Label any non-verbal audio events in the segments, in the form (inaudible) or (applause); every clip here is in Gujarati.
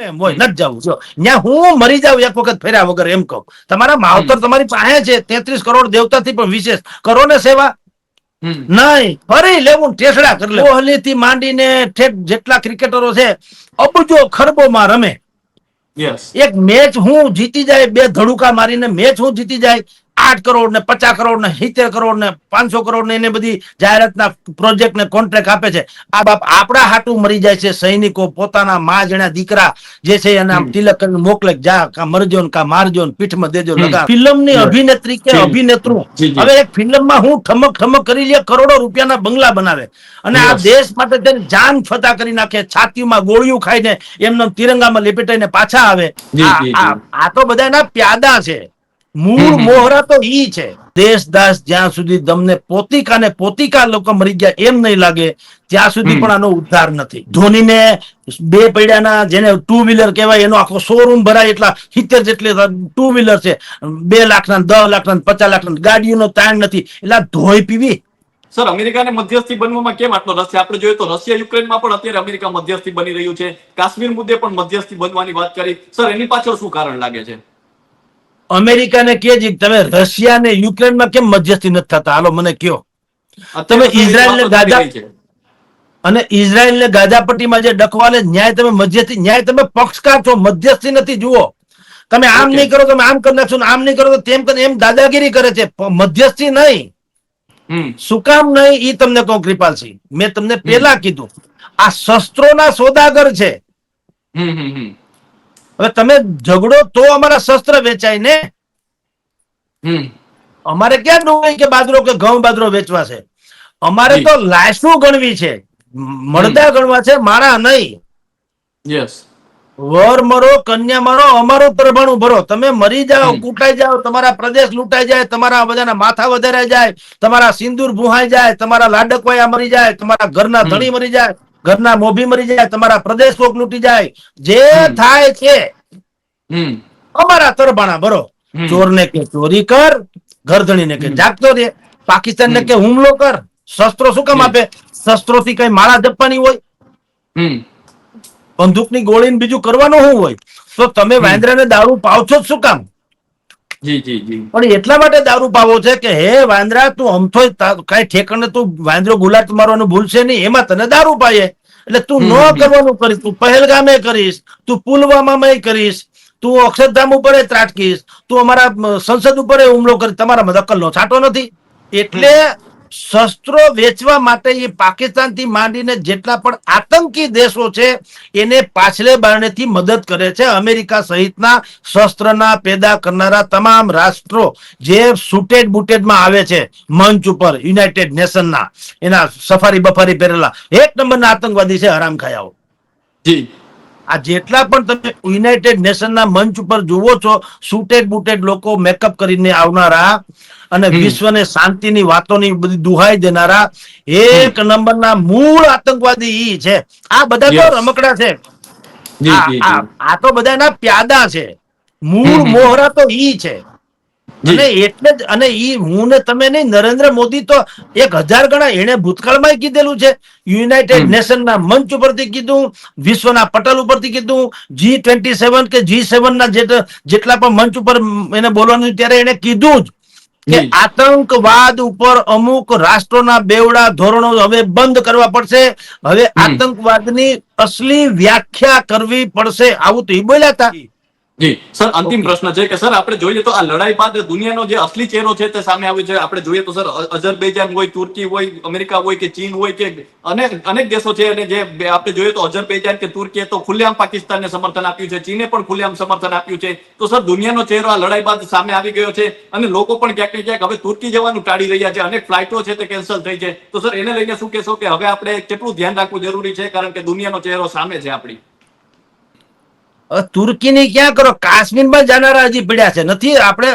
ગમે એમ હોય નથી જવું. જો ત્યાં હું મરી જાઉં એક વખત ફેર્યા વગર એમ કહું. તમારા માવતર તમારી પાસે છે તેત્રીસ કરોડ દેવતાથી પણ વિશેષ. કરો ને સેવા. નહીં. ફરી લેવું ટેસડા કરી લે કોહલી થી માંડીને ઠેક જેટલા ક્રિકેટરો છે અબજો ખરબોમાં રમે. એક મેચ હું જીતી જાય બે ધડુકા મારીને મેચ હું જીતી જાય આઠ કરોડ ને પચાસ કરોડ ને સિત્તેર કરોડ ને પાંચસો કરોડ ને એને બધી જાહેરાતના પ્રોજેક્ટ ને કોન્ટ્રાક્ટ આપે છે. આ બાપ આપણા હાટું મરી જાય છે. સૈનિકો પોતાના મા જણા દીકરા જે છે એને તિલક કરીને મોકલે જા કા મરજો ને કા મારજો ને પીઠમાં દેજો લગા ફિલ્મની અભિનેત્રી કે. અભિનેત્રુ. હવે એક ફિલ્મમાં હું ઠમક ઠમક કરી લે કરોડો રૂપિયાના બંગલા બનાવે. અને આ દેશ માટે તેને જાન ફતા કરી નાખે છાતીમાં ગોળીઓ ખાઈને એમને તિરંગામાં લેપેટાઈને પાછા આવે. આ- તો બધાના પ્યાદા છે. મૂળ. મોહરા તો ઈ છે. દેશદાસ જ્યાં સુધી તમને પોતિકા ને પોતિકા લોકો મરી ગયા એમ નહીં લાગે ત્યાં સુધી પણ આનો ઉદ્ધાર નથી. ધોનીને બે પૈડાના જેને ટુ વ્હીલર કહેવાય એનો આખો શોરૂમ ભરાય એટલા સિત્તેર જેટલી ટુ વ્હીલર છે. બે લાખના દસ લાખના પચાસ લાખના ને ગાડીઓનો તાણ નથી. એટલે ધોઈ પીવી. સર અમેરિકાને મધ્યસ્થી બનવામાં કેમ આટલો રસ છે? આપણે જોઈએ તો રશિયા યુક્રેનમાં પણ અત્યારે અમેરિકા મધ્યસ્થી બની રહ્યું છે. કાશ્મીર મુદ્દે પણ મધ્યસ્થી બનવાની વાત કરી. સર એની પાછળ શું કારણ લાગે છે? અમેરિકાને કે તમે રશિયા ને યુક્રેનમાં કેમ મધ્યસ્થી નથી થતા? હાલો મને કયો તમે ઇઝરાયલ ને ગાઝા- અને ઇઝરાયલ ને ગાઝાપટ્ટીમાં જે ડકવાલે ન્યાય તમે મધ્યસ્થી ન્યાય તમે પક્ષકાર છો મધ્યસ્થી નથી જુઓ. તમે આમ નહીં કરો તમે આમ કરી નાખશો આમ નહીં કરો તો તેમ કરે એમ દાદાગીરી કરે છે. મધ્યસ્થી નહીં. શું કામ નહીં? ઈ તમને કહું કૃપાલસિંહ મેં તમને પેલા કીધું. આ શસ્ત્રોના સોદાગર છે. હવે તમે ઝઘડો તો અમારા શસ્ત્ર વેચાય ને અમારે ક્યાં ડુંગળી કે બાજરો કે ઘઉં બાજરો વેચવા છે? અમારે તો લાશનું ગણવી છે. મળદા ગણવા છે મારા નહીં. યસ વર મરો કન્યા મરો અમારું પ્રભાણું ભરો તમે મરી જાઓ. કૂટાઈ જાઓ તમારા પ્રદેશ લૂંટાઈ જાય તમારા બધાના માથા વધારાઈ જાય તમારા સિંદૂર ભૂહાઈ જાય તમારા લાડકવાયા મરી જાય તમારા ઘરના ધણી મરી જાય ઘરના મોભી મરી જાય તમારા પ્રદેશ કોક લૂંટી જાય. જે થાય છે અમારા તરબાણા બરો. ચોરને કે ચોરી કર ઘરધણીને કે જાગતો રે પાકિસ્તાન ને કે હુમલો કર. શસ્ત્રો શું કામ આપે? શસ્ત્રો થી કઈ માળા જપવાની હોય? હમ. બંદૂકની ગોળીને બીજું કરવાનું શું હોય? તો તમે. વાંદરાને દારૂ પાવ છો શું કામ? જી જી જી. પણ એટલા માટે દારૂ પાવો છે કે હે વાંદરા તું અમથો કઈ ઠેકણ તું વાંદરો ગુલાટ મારવાનું ભૂલશે નહીં એમાં તને દારૂ પાયે એટલે તું ન કરવાનું કરીશ તું પહેલગામે કરીશ તું પુલવામામાં કરીશ તું અક્ષરધામ ઉપર ત્રાટકીશ તું અમારા સંસદ ઉપર હુમલો કરી તમારામાં દખલનો છાંટો નથી. એટલે શસ્ત્રો વેચવા માટે એ પાકિસ્તાનથી માંડીને જેટલા પણ આતંકી દેશો છે એને પાછલે બારણેથી મદદ કરે છે. અમેરિકા સહિતના શસ્ત્રના પેદા કરનારા તમામ રાષ્ટ્રો જે સુટેડ બુટેડમાં આવે છે મંચ ઉપર યુનાઇટેડ નેશનના. એના સફારી બફારી પહેરેલા. એક નંબરના આતંકવાદી છે હરામ ખાયાઓ. જી. આ જેટલા પણ તમે યુનાઇટેડ નેશનના મંચ ઉપર જુઓ છો સુટેડ બુટેડ લોકો મેકઅપ કરીને આવનારા અને. વિશ્વને શાંતિની વાતોની બધી દુહાઈ દેનારા એક નંબરના મૂળ આતંકવાદી ઈ છે. આ બધા તો રમકડા છે. આ- તો બધાના પ્યાદા છે. મૂળ મોહરા તો ઈ છે. અને એટલે જ અને ઈ હું ને તમે નહીં નરેન્દ્ર મોદી તો એક હજાર ગણા એને ભૂતકાળમાં કીધેલું છે. યુનાઇટેડ નેશન નેશનના મંચ ઉપરથી કીધું વિશ્વના પટલ ઉપરથી કીધું જી ટ્વેન્ટી સેવન કે જી સેવન ના જેટ- જેટલા પણ મંચ ઉપર એને બોલવાનું ત્યારે એને કીધું જ. કે આતંકવાદ ઉપર અમુક રાષ્ટ્રોના બેવડા ધોરણો હવે બંધ કરવા પડશે. હવે આતંકવાદની અસલી વ્યાખ્યા કરવી પડશે. આવું તો એ બોલ્યા હતા જી સર અંતિમ પ્રશ્ન છે કે સર આપણે જોઈએ તો આ લડાઈ બાદ દુનિયાનો જે અસલી ચહેરો છે તે સામે આવ્યો છે. આપણે જોઈએ તો સર અઝરબૈજાન હોય તુર્કી હોય અમેરિકા હોય કે ચીન હોય કે અનેક અનેક દેશો છે અને જે આપણે જોઈએ તો અઝરબૈજાન કે તુર્કીએ તો ખુલ્લેઆમ પાકિસ્તાનને સમર્થન આપ્યું છે. ચીને પણ ખુલ્લેઆમ સમર્થન આપ્યું છે. તો સર દુનિયાનો ચહેરો આ લડાઈ બાદ સામે આવી ગયો છે અને લોકો પણ ક્યાંક ને ક્યાંક હવે તુર્કી જવાનું ટાળી રહ્યા છે. અનેક ફ્લાઇટો છે તે કેન્સલ થઈ છે. તો સર એને લઈને શું કહેશો કે હવે આપણે કેટલું ધ્યાન રાખવું જરૂરી છે? કારણ કે દુનિયાનો ચહેરો સામે છે આપણી. તુર્કીની ક્યાં કરો? કાશ્મીરમાં જનારા હજી પડ્યા છે. નથી આપણે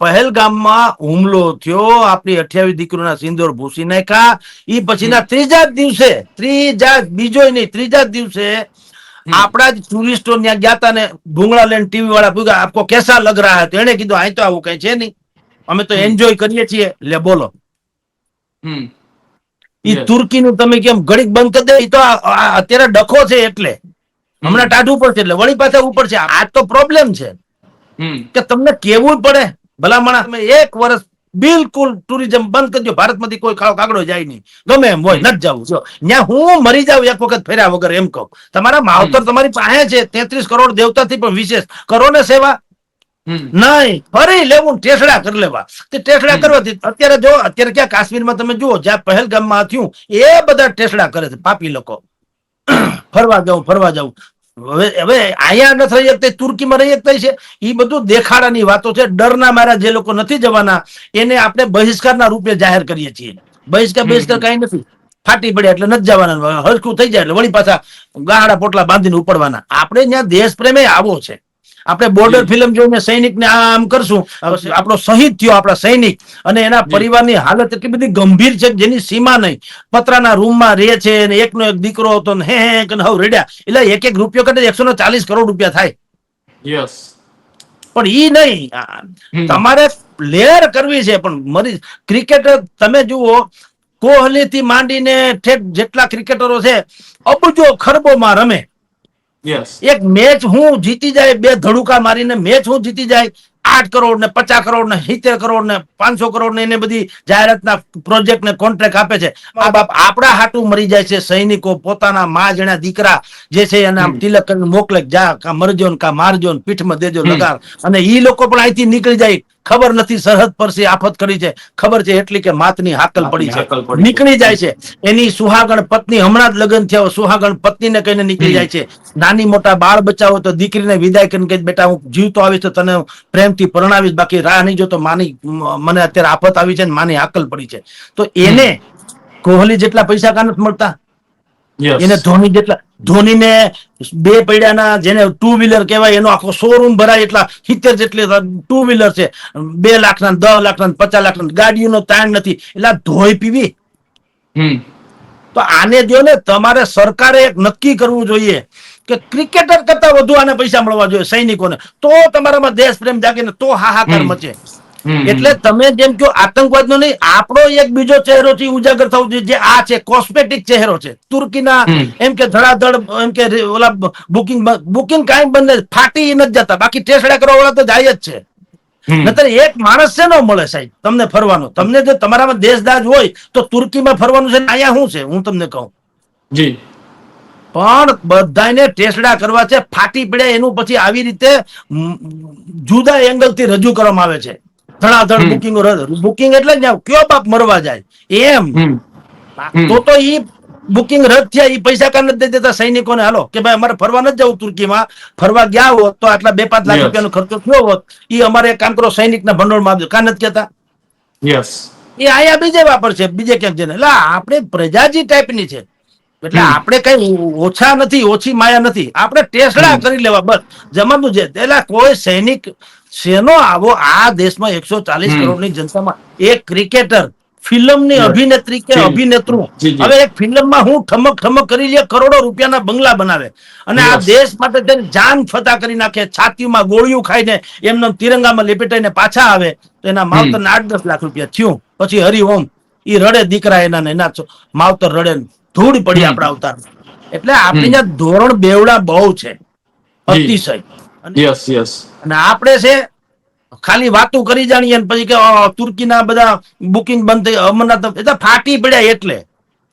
પહેલગામમાં હુમલો થયો આપણી અઠ્યાવીસ દીકરીઓના સિંદૂર ભૂસી નાખ્યા. એ પછીના ત્રીજા દિવસે ત્રીજા બીજો નહીં ત્રીજા દિવસે આપણા જ ટુરિસ્ટો ત્યાં ગયા હતા ને ભૂંગળા લઈને ટીવી વાળા પૂછ્યા આપકો કેસા લગ રહા હે? તો એને કીધું અહીં તો આવું કઈ છે નહીં. અમે તો એન્જોય કરીએ છીએ. લે બોલો. હમ. ઈ. તુર્કીનું તમે કેમ ઘડીક બંધ કરી દે? એ તો અત્યારે ડખો છે એટલે. હમણાં ટાઢ ઉપર છે એટલે વળી પાછા ઉપર છે. આ તો પ્રોબ્લેમ છે. કે તમને કેવું પડે? ભલામણ તમે એક વર્ષ બિલકુલ ટુરિઝમ બંધ કરજો ભારતમાંથી કોઈ કાળો કાગડો જાય નહીં. ગમે એમ હોય નથી જવું. જો ત્યાં હું મરી જાઉં એક વખત ફેર્યા વગર એમ કહું. તમારા માવતર તમારી પાસે છે તેત્રીસ કરોડ દેવતાથી પણ વિશેષ. કરો ને સેવા નહીં. ફરી લેવું ટેસડા કરી લેવા. તે ટેસડા કરવાથી અત્યારે જો અત્યારે ક્યાં કાશ્મીરમાં તમે જુઓ જ્યાં પહેલગામમાં થયું એ બધા ટેસડા કરે છે. પાપી લોકો. (clears throat) ફરવા જાઉં ફરવા જાઉં. હવે હવે અહીંયા નથી રહી શકતા તુર્કીમાં રહી શકતા છે. એ બધું દેખાડાની વાતો છે. ડરના મારા જે લોકો નથી જવાના એને આપણે બહિષ્કારના રૂપે જાહેર કરીએ છીએ. બહિષ્કાર બહિષ્કાર કઈ નથી. ફાટી પડ્યા એટલે નથી જવાના. હરખું થઈ જાય એટલે વળી પાછા ગાહડા પોટલા બાંધીને ઉપડવાના. આપણે ત્યાં દેશ પ્રેમે આવો છે. આપણે બોર્ડર ફિલ્મ જોઈને સૈનિકને આમ કરશું. આપણો શહીદ થયો આપણા સૈનિક. અને એના પરિવારની હાલત એટલી બધી ગંભીર છે જેની સીમા નહીં. પતરાના રૂમમાં રહે છે અને એકનો એક દીકરો હતો ને હે હે કે હવ રેડ્યા. એટલે એક એક રૂપિયો કરતા એકસો ચાલીસ કરોડ રૂપિયા થાય. યસ. પણ ઈ નહીં. તમારે પ્લેયર કરવી છે પણ મરી ક્રિકેટર તમે જુઓ કોહલી થી માંડીને ઠેક જેટલા ક્રિકેટરો છે અબજો ખરબોમાં રમે. એક મેચ હું જીતી જાય બે ધડુકા મારીને મેચ હું જીતી જાય આઠ કરોડ ને પચાસ કરોડ ને સિત્તેર કરોડ ને પાંચસો કરોડ ને એને બધી જાહેરાતના પ્રોજેક્ટ ને કોન્ટ્રાક્ટ આપે છે. આ બાપ આપણા હાટું મરી જાય છે સૈનિકો પોતાના મા જણા દીકરા જે છે એને તિલક કરીને મોકલે જા કા મરજો ને કા મારજો ને પીઠમાં દેજો. લગાર અને ઈ લોકો પણ અહીંથી નીકળી જાય. ખબર નથી સરહદ પરથી આફત કરી છે. ખબર છે એટલી કે માતની હાકલ પડી છે. નીકળી જાય છે. એની સુહાગણ પત્ની હમણાં જ લગ્ન થયા સુહાગણ પત્નીને કહીને નીકળી જાય છે. નાની મોટા બાળ બચ્ચાઓ તો દીકરીને વિદાય કરીને કહે બેટા હું જીવતો આવીશ તો તને પ્રેમથી પરણાવીશ. બાકી રાહ નહીં જોતો. માની મને અત્યારે આફત આવી છે ને માની હાકલ પડી છે. તો એને કોહલી જેટલા પૈસા કાં નથી મળતા? એને ધોની જેટલા ધોનીને બે પૈડાના જેને ટુ વ્હીલર કહેવાય એનો આખો શોરૂમ ભરાય એટલા સિત્તેર જેટલી ટુ વ્હીલર છે. બે લાખના ને દસ લાખના ને પચાસ લાખના ને ગાડીઓનો તાણ નથી. એટલે ધોઈ પીવી. હમ. તો આને જો ને તમારે સરકારે એક નક્કી કરવું જોઈએ કે ક્રિકેટર કરતા વધુ આને પૈસા મળવા જોઈએ સૈનિકોને. તો તમારામાં દેશ પ્રેમ જાગે ને તો હાહાકાર મચે. એટલે તમે જેમ કહો આતંકવાદનો નહીં આપણો એક બીજો ચહેરો છે ઉજાગર થવો જોઈએ જે આ છે કોસ્મેટિક ચહેરો છે. તુર્કીના એમ કે ધડાધડ એમ કે ઓલા બુકિંગ બુકિંગ કાંઈ બંધ ફાટી નથી જતા બાકી ટેસડા કરવા વાળા તો જાય જ છે. નતર એક માણસ છે ન મળે સાહેબ તમને ફરવાનો. તમને જો તમારામાં દેશદાજ હોય તો તુર્કીમાં ફરવાનું છે ને અહીંયા શું છે? હું તમને કહું. જી. પણ બધાને ટેસડા કરવા છે ફાટી પડે એનું પછી આવી રીતે જુદા એંગલથી રજૂ કરવામાં આવે છે. ધડાધડ. બુકિંગ બુકિંગ એટલે જ કયો બાપ મરવા જાય? એમ. તો તો ઈ બુકિંગ રદ થયા એ પૈસા કાં નથી દેતા સૈનિકોને. હાલો કે ભાઈ અમારે ફરવા નથી જવું તુર્કીમાં. ફરવા ગયા હોત તો આટલા બે પાંચ લાખ. રૂપિયાનો ખર્ચો થયો હોત એ અમારે કામ કરો સૈનિકના ભંડોળમાં આપજો કાં નથી કહેતા. યસ એ આયા બીજે વાપરશે બીજે ક્યાંક જઈને. એટલે આપણે પ્રજાજી ટાઈપની છે. એટલે આપણે કઈ ઓછા નથી ઓછી માયા નથી. આપણે ટેસડા કરી લેવા બસ. જમાનું છે. એટલે કોઈ સૈનિક શેનો આવો આ દેશમાં એકસો ચાલીસ. કરોડની જનતામાં? એક ક્રિકેટર ફિલ્મની. અભિનેત્રી કે અભિનેત્રુ. હવે એક ફિલ્મમાં હું ઠમક ઠમક કરી લે કરોડો રૂપિયાના બંગલા બનાવે. અને આ દેશ માટે તેને જાન ફતા કરી નાખે છાતીમાં ગોળીઓ ખાઈને એમને તિરંગામાં લેપેટાઈને પાછા આવે. તો એના માવતરને આઠ દસ લાખ રૂપિયા થયું. પછી હરિ ઓમ એ રડે દીકરા એના એના માવતર રડે ધૂળ પડી આપણા અવતાર એટલે આપણી ત્યાં ધોરણ બેવડા બહુ છે. અતિશય. અને યસ યસ અને આપણે છે ખાલી વાતો કરી જાણીએ પછી કે તુર્કીના બધા બુકિંગ બંધ થઈ અમરનાથ એટલે ફાટી પડ્યા એટલે.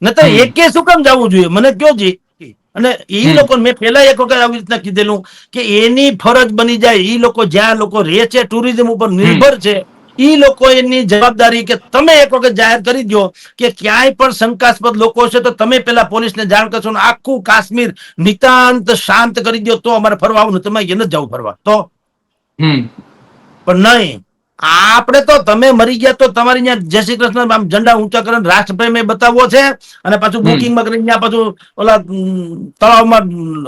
નતર એકે શું કામ જવું જોઈએ? મને કયો જી? અને એ લોકો મેં પેલા એક વખત આવી રીતના કીધેલું કે એની ફરજ બની જાય. એ લોકો જ્યાં લોકો રહે છે ટુરિઝમ ઉપર નિર્ભર છે ઈ લોકો એની જવાબદારી કે તમે એક વખત જાહેર કરી દો કે ક્યાંય પણ શંકાસ્પદ લોકો છે તો તમે પેલા પોલીસને જાણ કરશો ને આખું કાશ્મીર નિતાંત શાંત કરી દો તો અમારે ફરવા આવું તમે એને જ જવું ફરવા? તો? પણ નહીં. આપણે તો તમે મરી ગયા તો તમારી ત્યાં જય શ્રી કૃષ્ણ આમ ઝંડા ઊંચા કરીને રાષ્ટ્રપ્રેમ એ બતાવવો છે અને પાછું. બુકિંગમાં કરીને ત્યાં પાછું ઓલા તળાવમાં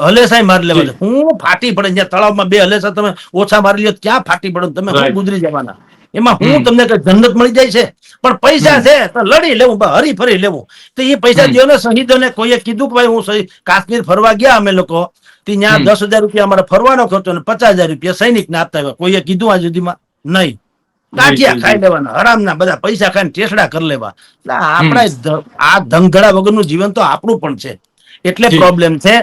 હલેસા મારી લેવા છે હું ફાટી પડે જ્યાં તળાવમાં બે હલેસા તમે ઓછા મારી લ્યો ક્યાં ફાટી પડે તમે. ગુજરી જવાના. એમાં હું તમને કઈ જન્નત મળી જાય છે? પણ પૈસા છે તો લડી લેવું હરી ફરી લેવું. તો એ પૈસા દો ને શહીદોને કોઈએ કીધું કે ભાઈ હું કાશ્મીર ફરવા ગયા અમે લોકો ત્યાં દસ હજાર રૂપિયા અમારે ફરવાનો ખર્ચો ને પચાસ હજાર રૂપિયા સૈનિકને આપતા હોય કોઈએ કીધું આ સુધીમાં? નહીં. કાઠિયા ખાઈ લેવાના હરામના બધા પૈસા ખાઈને ટેસડા કરી લેવા. આપણા આ ધંધડા વગરનું જીવન તો આપણું પણ છે. એટલે પ્રોબ્લેમ છે.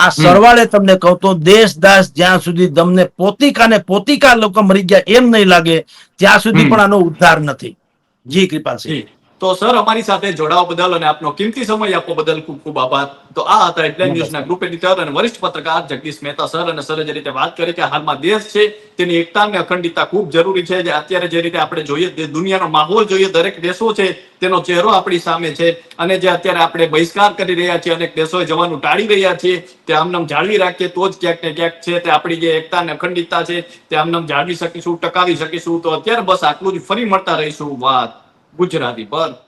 આ સરવાળે તમને કહું તો દેશ દાસ જ્યાં સુધી તમને પોતિકા ને પોતિકા લોકો મરી ગયા એમ નહીં લાગે ત્યાં સુધી પણ આનો ઉદ્ધાર નથી. જી કૃપાલસિંહ. તો સર અમારી સાથે જોડાવા બદલ અને આપનો કિંમતી સમય આપવા બદલ ખૂબ ખૂબ આભાર. તો આ હતા હેડલાઇન ન્યૂઝના ગ્રુપ એડિટર અને વરિષ્ઠ પત્રકાર જગદીશ મહેતા સર અને સરે જે રીતે વાત કરી કે હાલમાં દેશ છે તેની એકતા અને અખંડિતતા ખૂબ જરૂરી છે. જે અત્યારે જે રીતે આપણે જોઈએ દુનિયાનો માહોલ જોઈએ દરેક દેશો છે તેનો ચહેરો આપણી સામે છે. અને જે અત્યારે આપણે બહિષ્કાર કરી રહ્યા છીએ અનેક દેશોએ જવાનું ટાળી રહ્યા છીએ તે આમનામ જાળવી રાખીએ તો જ ક્યાંક ને ક્યાંક છે તે આપણી જે એકતા અને અખંડિતતા છે તે આમનામ જાળવી શકીશું ટકાવી શકીશું. તો અત્યારે બસ આટલું જ ફરી મળતા રહીશું. વાત ગુજરાતી પર